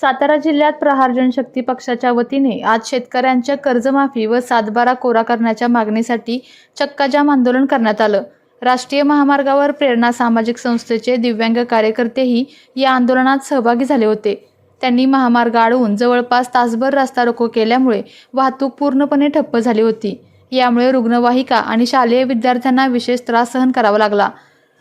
सातारा जिल्ह्यात प्रहार जनशक्ती पक्षाच्या वतीने आज शेतकऱ्यांच्या कर्जमाफी व सातबारा कोरा करण्याच्या मागणीसाठी चक्काजाम आंदोलन करण्यात आलं. राष्ट्रीय महामार्गावर प्रेरणा सामाजिक संस्थेचे दिव्यांग कार्यकर्तेही या आंदोलनात सहभागी झाले होते. त्यांनी महामार्ग अडवून जवळपास तासभर रस्ता रोको केल्यामुळे वाहतूक पूर्णपणे ठप्प झाली होती. यामुळे रुग्णवाहिका आणि शालेय विद्यार्थ्यांना विशेष त्रास सहन करावा लागला.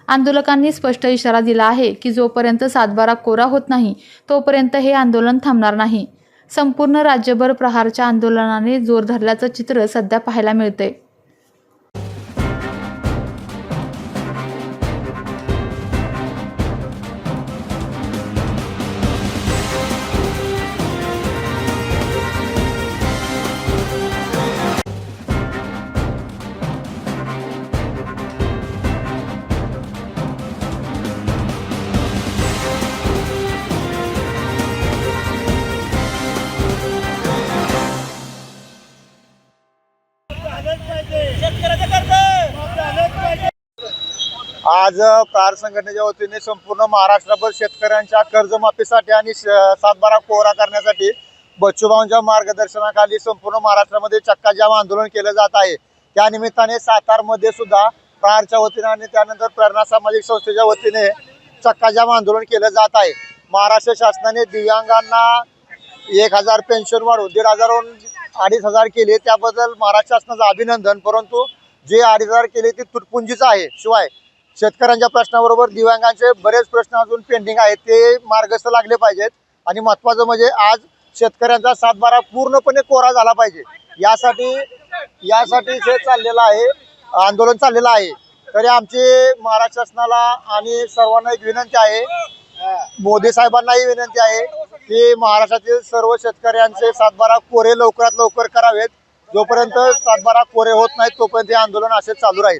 आंदोलकांनी स्पष्ट इशारा दिला आहे की जोपर्यंत सातबारा कोरा होत नाही तोपर्यंत हे आंदोलन थांबणार नाही. संपूर्ण राज्यभर प्रहारच्या आंदोलनाने जोर धरल्याचं चित्र सध्या पाहायला मिळतंय. आज प्रहार संघटनेच्या वतीने संपूर्ण महाराष्ट्रभर शेतकऱ्यांच्या कर्जमाफीसाठी आणि श- सातबारा कोरा करण्यासाठी बच्चूभाऊंच्या मार्गदर्शनाखाली संपूर्ण महाराष्ट्रामध्ये चक्काजाम आंदोलन केलं जात आहे. त्या निमित्ताने सातारमध्ये सुद्धा प्रहारच्या वतीने आणि त्यानंतर प्रेरणा सामाजिक संस्थेच्या वतीने चक्काजाम आंदोलन केलं जात आहे. महाराष्ट्र शासनाने दिव्यांगांना एक हजार पेन्शन वाढवून दीड हजारहून अडीच हजार केले त्याबद्दल महाराष्ट्र शासनाचं अभिनंदन परंतु जे अडीच हजार केले ते तुटपुंजीच आहे. शिवाय शेतकऱ्यांच्या प्रश्नाबरोबर दिव्यांगांचे बरेच प्रश्न अजून पेंडिंग आहेत. ते मार्गस्थ लागले पाहिजेत. आणि महत्त्वाचं म्हणजे आज शेतकऱ्यांचा सातबारा पूर्णपणे कोरा झाला पाहिजे. यासाठी यासाठी हे चाललेलं आहे आंदोलन चाललेलं आहे. तरी आमची महाराष्ट्र शासनाला आणि सर्वांना एक विनंती आहे. मोदी साहेबांनाही विनंती आहे की महाराष्ट्रातील सर्व शेतकऱ्यांचे सातबारा कोरे लवकरात लवकर करावेत. जोपर्यंत सातबारा कोरे होत नाहीत तोपर्यंत हे आंदोलन असेच चालू राहील.